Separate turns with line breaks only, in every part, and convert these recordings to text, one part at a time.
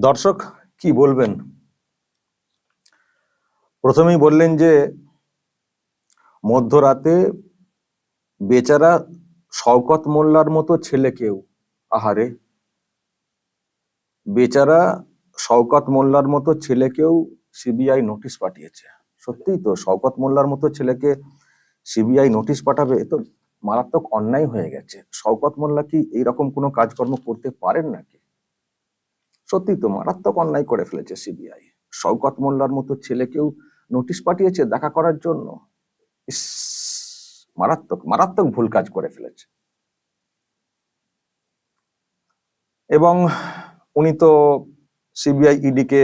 দর্শক, কি বলবেন? প্রথমেই বললেন যে, মধ্যরাতে বেচারা শওকত মোল্লার মতো ছেলেকেও আহারে! বেচারা শওকত মোল্লার মতো ছেলেকেও সিবিআই নোটিশ পাঠিয়েছে। সত্যিই তো, শওকত মোল্লার মতো ছেলেকে সিবিআই নোটিশ পাঠাবে, এ তো মারাত্মক অন্যায় হয়ে গেছে। শওকত মোল্লা কি এইরকম কোনো কাজকর্ম করতে পারেন নাকি? সত্যি তো মারাত্মক অন্যায় করে ফেলেছে সিবিআই। শওকত মোল্লার মতো ছেলেকেও নোটিশ পাঠিয়েছে দেখা করার জন্য। ইস, মারাত্মক মারাত্মক ভুল কাজ করে ফেলেছে। এবং উনি তো সিবিআই ইডিকে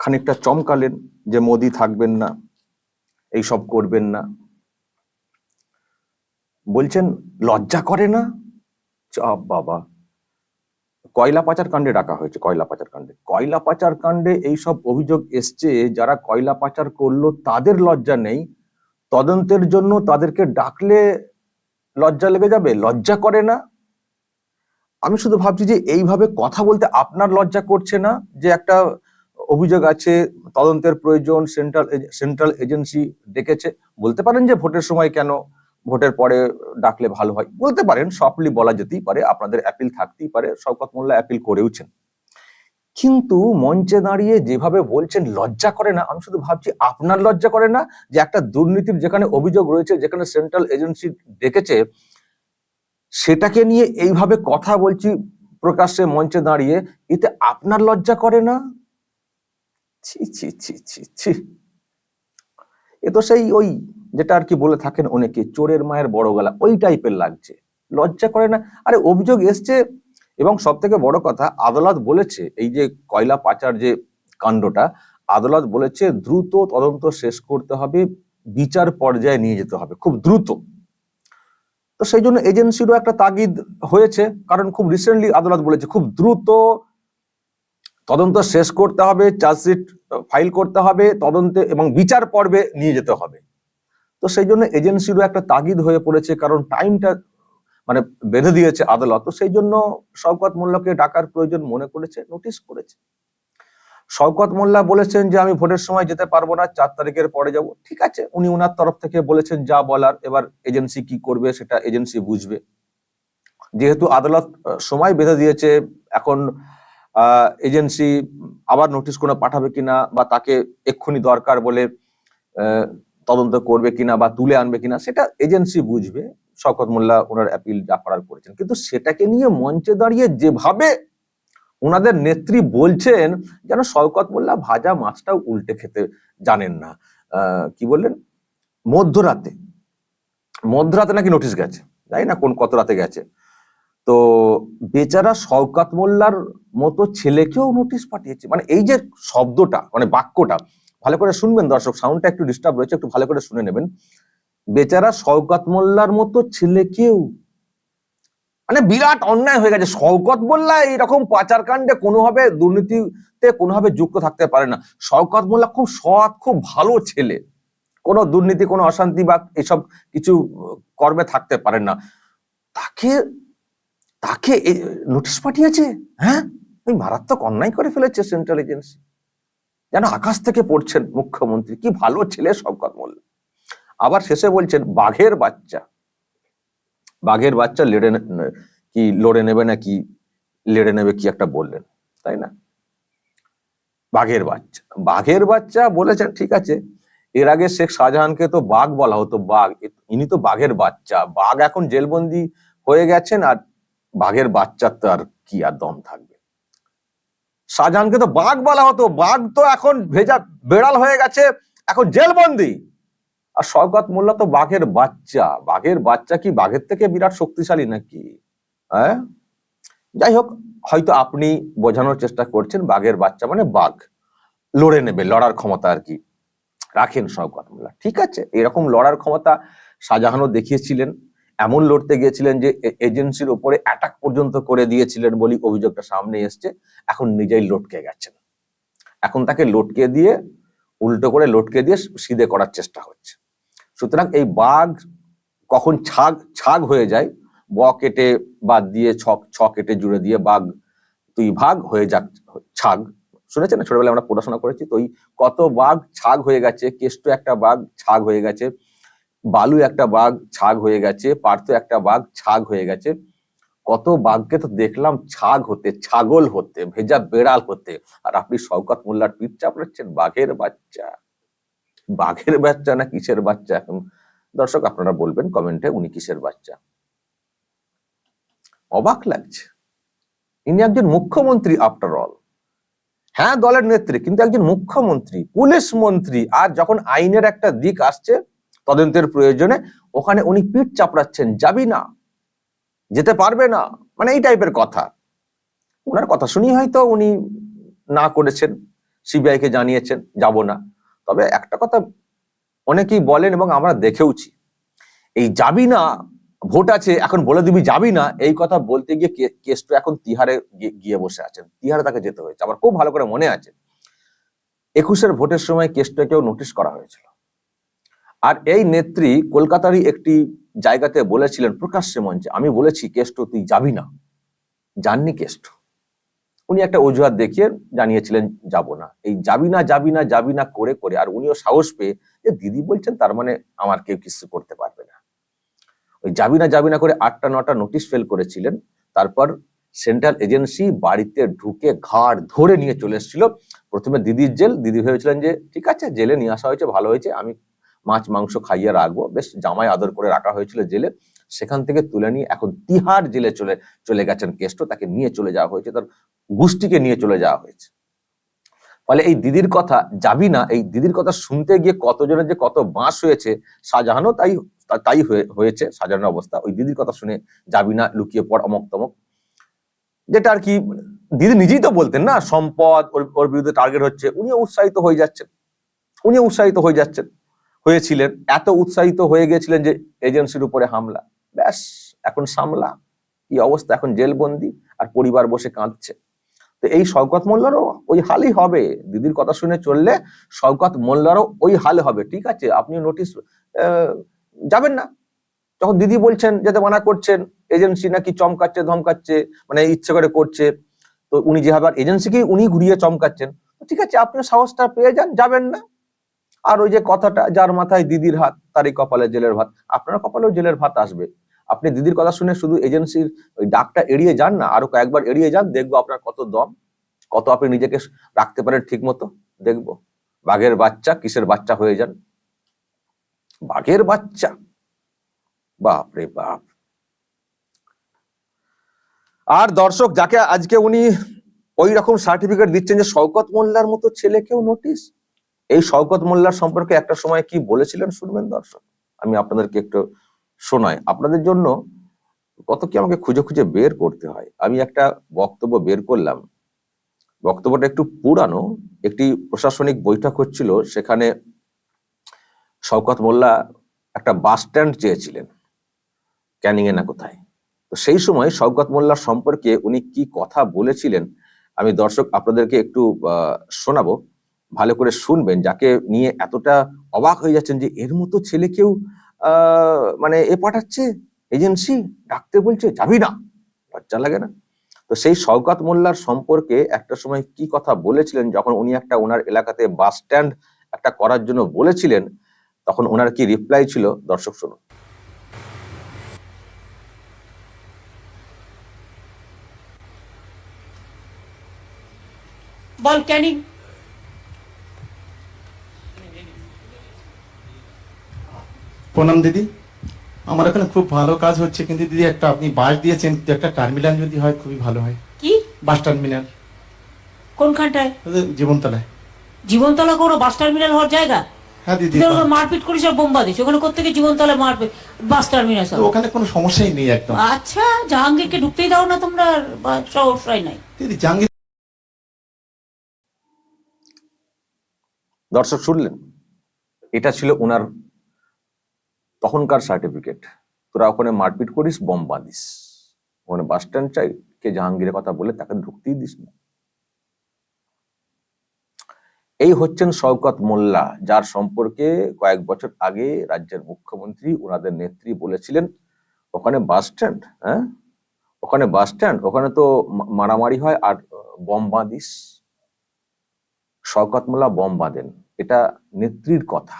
খানিকটা চমকালেন যে মোদি থাকবেন না, এইসব করবেন না। বলছেন, লজ্জা করে না? চাপ বাবা। কয়লা পাচার কাণ্ডে ডাকা হয়েছে, কয়লা পাচার কাণ্ডে। কয়লা পাচার কাণ্ডে এইসব অভিযোগ এসছে, যারা কয়লা পাচার করল তাদের লজ্জা নেই। তদন্তের জন্য তাদেরকে ডাকলে লজ্জা লেগে যাবে, লজ্জা করে না। আমি শুধু ভাবছি যে এইভাবে কথা বলতে আপনার লজ্জা করছে না, যে একটা অভিযোগ আছে, তদন্তের প্রয়োজন, সেন্ট্রাল সেন্ট্রাল এজেন্সি ডেকেছে। বলতে পারেন যে ভোটের সময় কেন ভোটের পরে ডাকলে ভালো হয়। বলতে পারেন সফলি বলা যেতেই পারে, আপনাদের অ্যাপিল থাকতেই পারে, শওকত মোল্লা অ্যাপিল করেওছেন। কিন্তু মঞ্চে দাঁড়িয়ে যেভাবে বলছেন, লজ্জা করে না। আমি শুধু ভাবছি, আপনার লজ্জা করে না যে একটা দুর্নীতির যেখানে অভিযোগ রয়েছে, যেখানে সেন্ট্রাল এজেন্সি ডেকেছে সেটাকে নিয়ে এইভাবে কথা বলছি প্রকাশ্যে মঞ্চে দাঁড়িয়ে, এতে আপনার লজ্জা করে না? ছি ছি ছি ছি ছি। এ তো সেই ওই যেটা আর কি বলে থাকেন অনেকে, চোরের মায়ের বড় গলা, ওই টাইপের লাগছে। লজ্জা করে না। আরে অভিযোগ এসছে এবং সব থেকে বড় কথা, আদালত বলেছে, এই যে কয়লা পাচার যে কাণ্ডটা, আদালত বলেছে দ্রুত তদন্ত শেষ করতে হবে, বিচার পর্যায়ে নিয়ে যেতে হবে, খুব দ্রুত। তো সেই জন্য এজেন্সিরও একটা তাগিদ হয়েছে, কারণ খুব রিসেন্টলি আদালত বলেছে, খুব দ্রুত তদন্ত শেষ করতে হবে, চার্জশিট ফাইল করতে হবে, তদন্তে এবং বিচার পর্বে নিয়ে যেতে হবে। তো সেই জন্য এজেন্সিরও একটা তাগিদ হয়ে পড়েছে, কারণ টাইমটা মানে বেঁধে দিয়েছে আদালত। তো সেই জন্য শওকত মোল্লাকে ডাকার প্রয়োজন মনে করেছে, নোটিশ করেছে। শওকত মোল্লা বলেছেন যে, আমি ভোটের সময় যেতে পারব না, চার তারিখের পরে যাব। ঠিক আছে, উনি ওনার তরফ থেকে বলেছেন, যা বলার, এবার এজেন্সি কি করবে, সেটা এজেন্সি বুঝবে। যেহেতু আদালত সময় বেঁধে দিয়েছে, এখন এজেন্সি আবার নোটিশ কোনো পাঠাবে কিনা বা তাকে এক্ষুনি দরকার বলে তদন্ত করবে কিনা বা তুলে আনবে কিনা সেটা এজেন্সি বুঝবে। শওকত মোল্লা ওনার অ্যাপিল যা করার করেছেন। কিন্তু সেটাকে নিয়ে মঞ্চে দাঁড়িয়ে যেভাবে ওনাদের নেত্রী বলছেন, যেন শওকত মোল্লা ভাজা মাছটাও উল্টে খেতে জানেন না। কি বললেন? মধ্যরাতে। মধ্যরাতে নাকি নোটিশ গেছে? জানি না কোন কত রাতে গেছে। তো বেচারা শওকাত মোল্লার মতো ছেলেকেও নোটিশ পাঠিয়েছে। মানে এই যে শব্দটা মানে বাক্যটা ভালো করে শুনবেন দর্শক সাউন্ডটা একটু ডিস্টার্ব রয়েছে, একটু ভালো করে শুনে নেবেন। বেচারা শওকাত মোল্লার মতো ছেলে কেউ? মানে বিরাট অন্যায় হয়ে গেছে। শওকত মোল্লা এইরকম পাচার কাণ্ডে কোনোভাবে দুর্নীতিতে কোনোভাবে যুক্ত থাকতে পারে না। শওকত মোল্লা খুব সৎ, খুব ভালো ছেলে। কোনো দুর্নীতি, কোনো অশান্তি বা এসব কিছু কর্মে থাকতে পারে না। তাকে তাকে নোটিশ পাঠিয়েছে? হ্যাঁ? ওই মারাত্মক অন্যায় করে ফেলেছে সেন্ট্রাল এজেন্সি যেন আকাশ থেকে পড়ছেন মুখ্যমন্ত্রী। কি ভালো ছেলে শওকত মোল্লা। আবার শেষে বলছেন, বাঘের বাচ্চা। বাঘের বাচ্চা লেড়ে কি লড়ে নেবে না কি, লেড়ে নেবে কি একটা বললেন, তাই না? বাঘের বাচ্চা। বাঘের বাচ্চা বলেছেন, ঠিক আছে, এর আগে শেখ শাহজাহানকে তো বাঘ বলা হতো, বাঘ। ইনি তো বাঘের বাচ্চা। বাঘ এখন জেলবন্দি হয়ে গেছেন, আর বাঘের বাচ্চার তো আর কি আর দম থাকবে? শাহজাহানকে তো বাঘ বলা হতো, বাঘ তো এখন ভেজা বেড়াল হয়ে গেছে, এখন জেলবন্দি। আর শওকত মোল্লা তো বাঘের বাচ্চা বাঘের বাচ্চা কি বাঘের থেকে বিরাট শক্তিশালী নাকি? হ্যাঁ? যাই হোক, হয়তো আপনি বোঝানোর চেষ্টা করছেন বাঘের বাচ্চা মানে বাঘ। লড়ে নেবে, লড়ার ক্ষমতা আর কি। রাখেন শওকত মোল্লা, ঠিক আছে? এরকম লড়ার ক্ষমতা শাহজাহানও দেখিয়েছিলেন। এমন লড়তে গিয়েছিলেন যে এজেন্সির উপরে অ্যাটাক পর্যন্ত করে দিয়েছিলেন বলি অভিযোগটা সামনে এসছে। এখন নিজেই লটকে গেছেন। এখন তাকে লটকে দিয়ে, উল্টো করে লটকে দিয়ে সিধে করার চেষ্টা হচ্ছে। সুতরাং এই বাঘ কখন ছাগ ছাগ হয়ে যায়, ব কেটে বাদ দিয়ে ছক ছ কেটে জুড়ে দিয়ে বাঘ তুই ভাগ হয়ে যাক, ছাগ। শুনেছেন? না ছোটবেলায় আমরা পড়াশোনা করেছি। তো কত বাঘ ছাগ হয়ে গেছে, কেষ্ট একটা বাঘ ছাগ হয়ে গেছে। বালু একটা বাঘ ছাগ হয়ে গেছে, পার্থ একটা বাঘ ছাগ হয়ে গেছে। কত বাঘকে তো দেখলাম ছাগ হতে, ছাগল হতে, ভেজা বেড়াল হতে। আর আপনি শওকত মোল্লার পিঠ চাপড়াচ্ছেন, বাঘের বাচ্চা। বাঘের বাচ্চা না কিসের বাচ্চা? এখন দর্শক, আপনারা বলবেন কমেন্টে উনি কিসের বাচ্চা। অবাক লাগছে। ইনি একজন মুখ্যমন্ত্রী আফটার অল হ্যাঁ দলের নেত্রী, কিন্তু একজন মুখ্যমন্ত্রী, পুলিশ মন্ত্রী। আর যখন আইনের একটা দিক আসছে তদন্তের প্রয়োজনে ওখানে উনি পিঠ চাপড়াচ্ছেন, যাবি না, যেতে পারবে না মানে এই টাইপের কথা। ওনার কথা শুনি হয়তো উনি না করেছেন সিবিআই কে জানিয়েছেন, যাব না। তবে একটা কথা অনেকেই বলেন এবং আমরা দেখেওছি, এই যাবি না, ভোট আছে, এখন বলে দিবি যাবি না, এই কথা বলতে গিয়ে কে- কেষ্ট এখন তিহারে গিয়ে- বসে আছেন। তিহারে তাকে যেতে হয়েছে। আমার খুব ভালো করে মনে আছে, একুশের ভোটের সময় কেষ্টকেও নোটিশ করা হয়েছিল। আর এই নেত্রী কলকাতারই একটি জায়গাতে বলেছিলেন প্রকাশ্যে মঞ্চে আমি বলেছি কেষ্ট, তুই যাবি না। যাননি কেষ্ট। উনি একটা অজুহাত দেখিয়ে জানিয়েছিলেন, যাব না। এই যাবি না যাবি না যাবি না করে করে, আর উনিও সাহস পেয়ে যে দিদি বলছেন, তার মানে আমার কেউ কিছু করতে পারবে না। ওই যাবি না যাবি না করে আটটা, নটা নোটিশ ফেল করেছিলেন, তারপর সেন্ট্রাল এজেন্সি বাড়িতে ঢুকে ঘাড় ধরে নিয়ে চলে এসেছিল। প্রথমে দিদির জেল, দিদি ভেবেছিলেন যে, ঠিক আছে, জেলে নিয়ে আসা হয়েছে, ভালো হয়েছে, আমি মাছ, মাংস খাইয়ে রাখব। বেশ, জামাই আদর করে রাখা হয়েছিল জেলে। সেখান থেকে তুলে নিয়ে এখন তিহার জেলে চলে চলে গেছেন কেষ্ট। তাকে নিয়ে চলে যাওয়া হয়েছে, তার গোষ্ঠীকে নিয়ে চলে যাওয়া হয়েছে। ফলে এই দিদির কথা যাবি না, এই দিদির কথা শুনতে গিয়ে কতজনের যে কত বাঁশ হয়েছে শাহজাহানও তাই তাই হয়ে- হয়েছে, সাজানো অবস্থা। ওই দিদির কথা শুনে যাবি না, লুকিয়ে পড়, অমক তমক। যেটা আর কি, দিদি নিজেই তো বলতেন না, সম্পদ ওর ওর বিরুদ্ধে টার্গেট হচ্ছে। উনিও উৎসাহিত হয়ে যাচ্ছেন। উনিও উৎসাহিত হয়ে যাচ্ছেন। হয়েছিলেন, এত উৎসাহিত হয়ে গেছিলেন যে এজেন্সির উপরে হামলা। ব্যাস, এখন সামলা। কি অবস্থা? এখন জেলবন্দি আর পরিবার বসে কাঁদছে। তো এই শওকত মোল্লারও ওই হালই হবে। দিদির কথা শুনে চললে শওকত মোল্লারও ওই হাল হবে, ঠিক আছে? আপনি নোটিশ যাবেন না। যখন দিদি বলছেন যেতে মানা করছেন, এজেন্সি নাকি চমকাচ্ছে, ধমকাচ্ছে মানে ইচ্ছে করে করছে, তো উনি যেভাবে এজেন্সিকেই উনি ঘুরিয়ে চমকাচ্ছেন ঠিক আছে, আপনি সাহসটা পেয়ে যান, যাবেন না। আর ওই যে কথাটা, যার মাথায় দিদির হাত, তারই কপালে জেলের ভাত। আপনার কপালেও জেলের ভাত আসবে। আপনি দিদির কথা শুনে শুধু এজেন্সির ওই ডাকটা এড়িয়ে যান না, আরও কয়েকবার এড়িয়ে যান, দেখব আপনার কত দম, কত আপনি নিজেকে রাখতে পারেন ঠিক মতো দেখব। বাঘের বাচ্চা, কিসের বাচ্চা হয়ে যান? বাঘের বাচ্চা? বাপ রে বাপ। আর দর্শক, যাকে আজকে উনি ওই রকম সার্টিফিকেট দিচ্ছেন যে শওকত মোল্লার মতো ছেলেকেও নোটিশ এই শওকত মোল্লার সম্পর্কে একটা সময় কি বলেছিলেন শুনবেন দর্শক? আমি আপনাদেরকে একটু শোনাই। আপনাদের জন্য কত কি আমাকে খুঁজে খুঁজে বের করতে হয়? আমি একটা বক্তব্য বের করলাম। বক্তব্যটা একটু পুরানো। একটি প্রশাসনিক বৈঠক হচ্ছিল, সেখানে শওকত মোল্লা একটা বাস স্ট্যান্ড চেয়েছিলেন ক্যানিং এ না কোথায়। তো সেই সময় শওকত মোল্লার সম্পর্কে উনি কি কথা বলেছিলেন, আমি দর্শক আপনাদেরকে একটু শোনাবো। ভালো করে শুনবেন যাকে নিয়ে এতটা অবাক হয়ে যাচ্ছেন যে এর মতো ছেলেকেও আহ, মানে এ পাঠাচ্ছে? এজেন্সি? ডাকতে বলছে যাবি না। লজ্জা লাগে না? তো সেই শওকত মোল্লার সম্পর্কে একটা সময় কি কথা বলেছিলেন? যখন উনি একটা ওনার এলাকাতে বাস স্ট্যান্ড একটা করার জন্য বলেছিলেন তখন ওনার কি রিপ্লাই ছিল? দর্শক শুনুন।
বল ক্যানিং।
প্রণাম দিদি। আমার এখানে খুব ভালো কাজ হচ্ছে কিন্তু দিদি একটা আপনি বাস দিয়েছেন কিন্তু একটা টার্মিনাল যদি হয় খুবই ভালো হয়।
কি?
Bus terminal.
কোনখানটায়?
ওদের জীবনতলায়।
জীবনতলা কোনো বাস টার্মিনাল হওয়ার জায়গা?
হ্যাঁ দিদি
মারপিট করিস আর বোম্বা দিস ওখানে কোথেকে জীবনতলা মারপিট বাস টার্মিনাল
ওখানে কোনো সমস্যাই নেই একদম।
আচ্ছা জাহাঙ্গীরকে ঢুকতেই দাও না তোমরা আর বা সমস্যাই নাই।
দিদি জাহাঙ্গীর
দর্শক শুনলেন? এটা ছিল ওনার তখনকার সার্টিফিকেট তোরা ওখানে মারপিট করিস বম বাঁধিস। ওখানে বাস স্ট্যান্ড চাই, কে জাহাঙ্গীরের কথা বলে তাকে ঢুকতেই দিস না। এই হচ্ছেন শওকত মোল্লা, যার সম্পর্কে কয়েক বছর আগে রাজ্যের মুখ্যমন্ত্রী ওনাদের নেত্রী বলেছিলেন, ওখানে বাস স্ট্যান্ড হ্যাঁ? ওখানে বাস স্ট্যান্ড ওখানে তো মারামারি হয় আর বম বাঁধিস। শওকত মোল্লা বম বাঁধেন। এটা নেত্রীর কথা।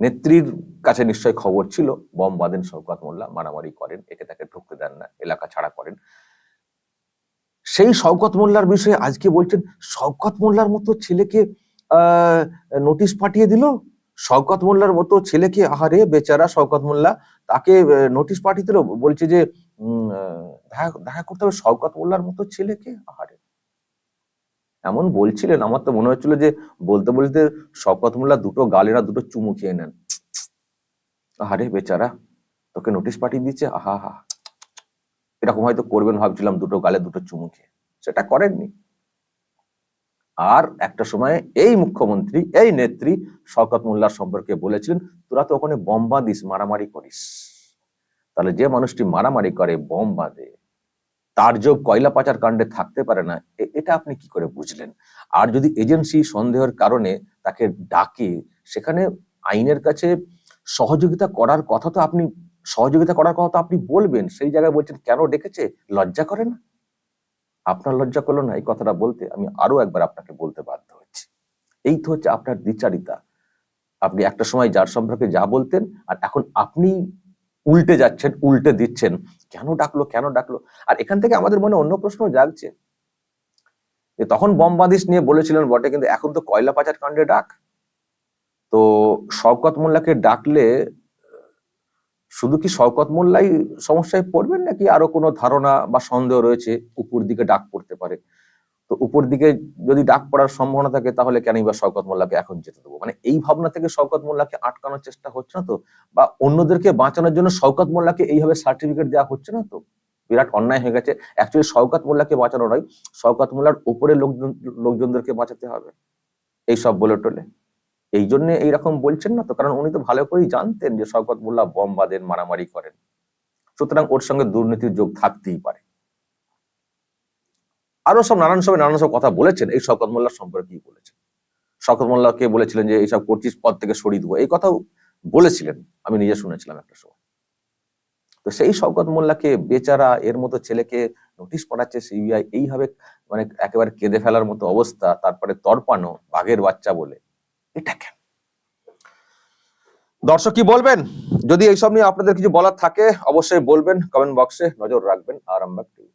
নেত্রীর কাছে নিশ্চয় খবর ছিল। বম বাঁধেন শওকত মোল্লা, মারামারি করেন, একে তাকে ঢুকতে দেন না, এলাকা ছাড়া করেন। সেই শওকত মোল্লার বিষয়ে আজকে বলছেন, শওকত মোল্লার মতো ছেলেকে নোটিশ পাঠিয়ে দিল? শওকত মোল্লার মতো ছেলেকে, আহারে বেচারা শওকত মোল্লা, তাকে নোটিশ পাঠিয়ে দিল? বলছে যে দেখা করতে হবে শওকত মোল্লার মতো ছেলেকে? আহারে। এমন বলছিলেন, আমার তো মনে হচ্ছিল যে বলতে বলতে শওকত মোল্লা দুটো গালে না দুটো চুমু খেয়ে নেন। আহারে বেচারা, তোকে নোটিশ পাঠিয়ে দিচ্ছে আহা হা এরকম হয়তো করবেন ভাবছিলাম, দুটো গালে দুটো চুমু খেয়ে। সেটা করেননি। আর একটা সময় এই মুখ্যমন্ত্রী, এই নেত্রী শওকত মোল্লার সম্পর্কে বলেছিলেন, তোরা তো ওখানে বম বাঁধিস, মারামারি করিস। তাহলে যে মানুষটি মারামারি করে, বম বাঁধে। তার যোগ কয়লা পাচার কাণ্ডে থাকতে পারে না এটা আপনি কি করে বুঝলেন? আর যদি এজেন্সি সন্দেহের কারণে তাকে ডাকে, সেখানে আইনের কাছে সহযোগিতা করার কথা তো আপনি, সহযোগিতা করার কথা তো আপনি বলবেন, সেই জায়গায় বলছেন, কেন ডেকেছে? লজ্জা করে না? আপনার লজ্জা করল না, এই কথাটা বলতে আমি আরও একবার আপনাকে বলতে বাধ্য হচ্ছি। এই তো হচ্ছে আপনার দ্বিচারিতা। আপনি একটা সময় যার সম্পর্কে যা বলতেন, আর এখন আপনি উল্টে যাচ্ছেন, উল্টে দিচ্ছেন। কেন ডাকলো কেন ডাকলো? আর এখান থেকে আমাদের মনে অন্য প্রশ্ন জাগছে। যে তখন বমবাদিস নিয়ে বলেছিলেন বটে, কিন্তু এখন তো কয়লা পাচার কাণ্ডে ডাক। তো শওকত মোল্লাকে ডাকলে শুধু কি শওকত মোল্লাই সমস্যায় পড়বেন নাকি আরও কোনো ধারণা বা সন্দেহ রয়েছে, উপর দিকে ডাক পড়তে পারে? তো উপর দিকে যদি ডাক পড়ার সম্ভাবনা থাকে, তাহলে কেনই বা শওকত মোল্লাকে এখন যেতে দেবো? মানে এই ভাবনা থেকে শওকত মোল্লাকে আটকানোর চেষ্টা হচ্ছে না তো? বা অন্যদেরকে বাঁচানোর জন্য শওকত মোল্লাকে এইভাবে সার্টিফিকেট দেওয়া হচ্ছে না তো? বিরাট অন্যায় হয়ে গেছে। অ্যাকচুয়ালি শওকত মোল্লাকে বাঁচানো নয়, শওকত মোল্লার উপরে লোকজন, লোকজনদেরকে বাঁচাতে হবে। এই সব বলে টলে। এই জন্য এইরকম বলছেন না তো? কারণ উনি তো ভালো করেই জানতেন যে শওকত মোল্লা বম বাঁধেন, মারামারি করেন। সুতরাং ওর সঙ্গে দুর্নীতির যোগ থাকতেই পারে। আরও সব নানান সময় নানান সব কথা বলেছেন। এই শকত মোল্লার সম্পর্কে কি বলেছেন? শওকত মোল্লাকে বলেছিলেন যে, এইসব করছিস, পদ থেকে সরিয়ে দেবো। এই কথাও বলেছিলেন। আমি নিজে শুনেছিলাম একটা সময়। তো সেই শওকত মোল্লাকে বেচারা, এর মতো ছেলেকে নোটিশ পাঠাচ্ছে সিবিআই, এইভাবে মানে একেবারে কেঁদে ফেলার মতো অবস্থা, তারপরে তরপানো বাঘের বাচ্চা বলে। এটা কেন? দর্শক কি বলবেন? যদি এইসব নিয়ে আপনাদের কিছু বলার থাকে, অবশ্যই বলবেন। কমেন্ট বক্সে নজর রাখবেন, আরামবাগ টিভি